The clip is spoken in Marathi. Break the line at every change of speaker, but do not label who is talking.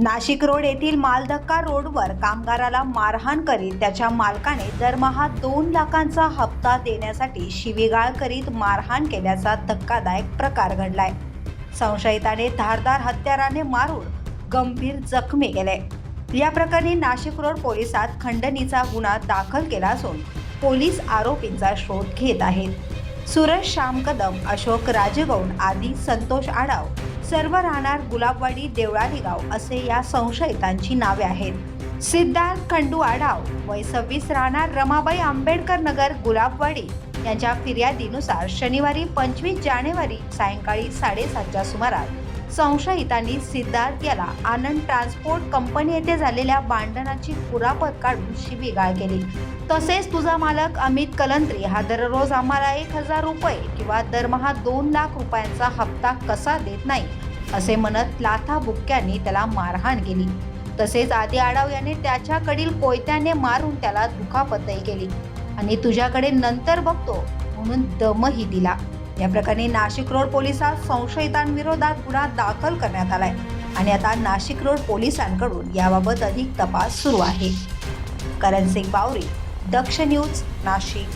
नाशिक रोड येथील मालधक्का रोडवर कामगाराला मारहाण करीत त्याच्या मालकाने दरमहा दोन लाखांचा हप्ता देण्यासाठी शिवीगाळ करीत मारहाण केल्याचा धक्कादायक प्रकार घडलाय. संशयिताने धारदार हत्याराने मारून गंभीर जखमी केले. या प्रकरणी नाशिक रोड पोलिसात खंडणीचा गुन्हा दाखल केला असून पोलीस आरोपींचा शोध घेत आहेत. सुरज श्याम कदम अशोक राजगौड आदी संतोष आडाव सर्व राहणार गुलाबवाडी देवळाली गाव असे या संशयितांची नावे आहेत. सिद्धार्थ खंडू आढाव वय सव्वीस राहणार रमाबाई आंबेडकर नगर गुलाबवाडी. यांच्या फिर्यादीनुसार शनिवारी पंचवीस जानेवारी सायंकाळी साडेसातच्या सुमारास संशयितांनी सिद्धार्थ याला आनंद ट्रान्सपोर्ट कंपनी येथे झालेल्या भांडणाची कुरापत काढून शिवीगाळ केली. तसेच तुझा मालक अमित कलंत्री हा दररोज आम्हाला एक हजार रुपये किंवा दरमहा दोन लाख रुपयांचा हप्ता कसा देत नाही असे म्हणत लाथा बुक्क्यांनी त्याला मारहाण केली. तसेच आदी आडाव याने त्याच्याकडील कोयत्याने मारून त्याला दुखापतही केली. आणि तुझ्याकडे नंतर बघतो म्हणून दमही दिला. या प्रकरणी नाशिक रोड पोलिसात संशयितांविरोधात गुन्हा दाखल करण्यात आलाय. आणि आता नाशिक रोड पोलिसांकडून याबाबत अधिक तपास सुरू आहे. करण सिंग बावरी दक्ष न्यूज नाशिक.